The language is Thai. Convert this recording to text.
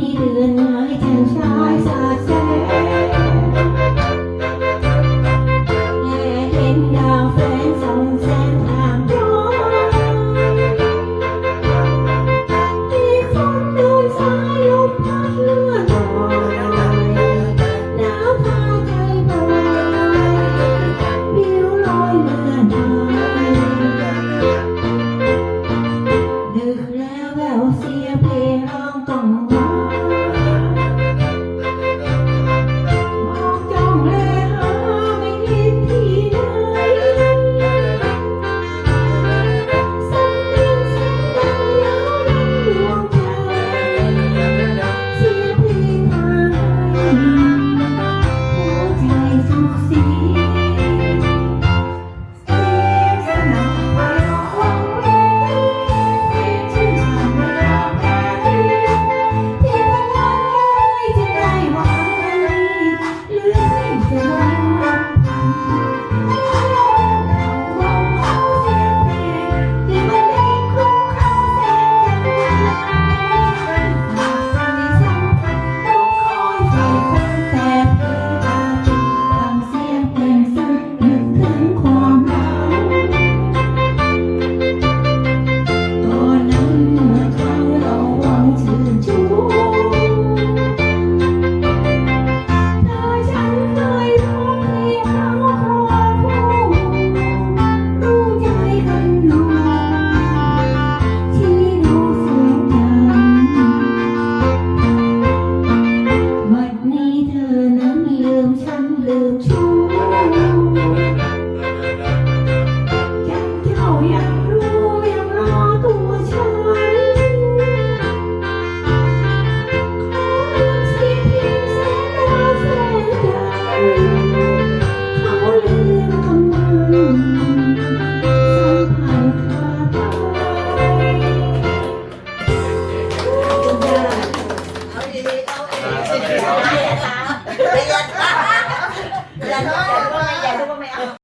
திருநீ เดือนละเดือนละเดือนละไม่อยากรู้ว่าไม่เอา